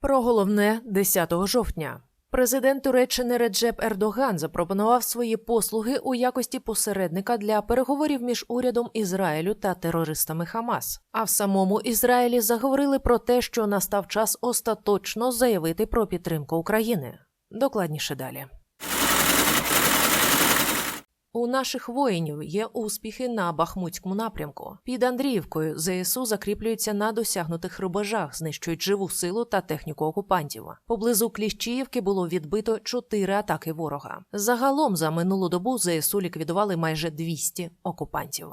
Про головне 10 жовтня. Президент Туреччини Реджеп Ердоган запропонував свої послуги у якості посередника для переговорів між урядом Ізраїлю та терористами Хамас. А в самому Ізраїлі заговорили про те, що настав час остаточно заявити про підтримку України. Докладніше далі. У наших воїнів є успіхи на Бахмутському напрямку. Під Андріївкою ЗСУ закріплюються на досягнутих рубежах, знищують живу силу та техніку окупантів. Поблизу Кліщіївки було відбито чотири атаки ворога. Загалом за минулу добу ЗСУ ліквідували майже 200 окупантів.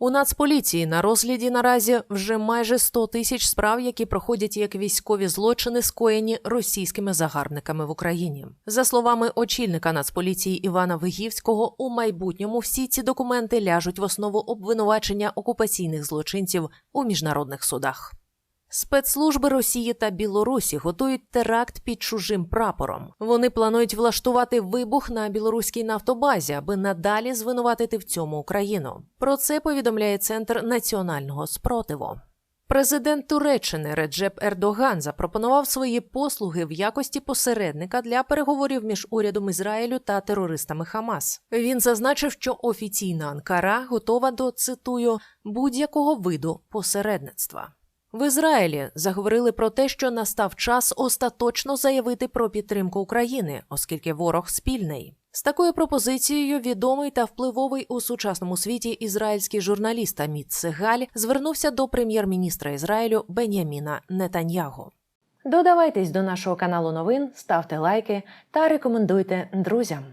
У Нацполіції на розгляді наразі вже майже 100 тисяч справ, які проходять як військові злочини, скоєні російськими загарбниками в Україні. За словами очільника Нацполіції Івана Вигівського, у майбутньому всі ці документи ляжуть в основу обвинувачення окупаційних злочинців у міжнародних судах. Спецслужби Росії та Білорусі готують теракт під чужим прапором. Вони планують влаштувати вибух на білоруській нафтобазі, аби надалі звинуватити в цьому Україну. Про це повідомляє Центр національного спротиву. Президент Туреччини Реджеп Ердоган запропонував свої послуги в якості посередника для переговорів між урядом Ізраїлю та терористами Хамас. Він зазначив, що офіційна Анкара готова до цитую будь-якого виду посередництва. В Ізраїлі заговорили про те, що настав час остаточно заявити про підтримку України, оскільки ворог спільний. З такою пропозицією відомий та впливовий у сучасному світі ізраїльський журналіст Аміт Сегаль звернувся до прем'єр-міністра Ізраїлю Беняміна Нетаньягу. Додавайтесь до нашого каналу новин, ставте лайки та рекомендуйте друзям.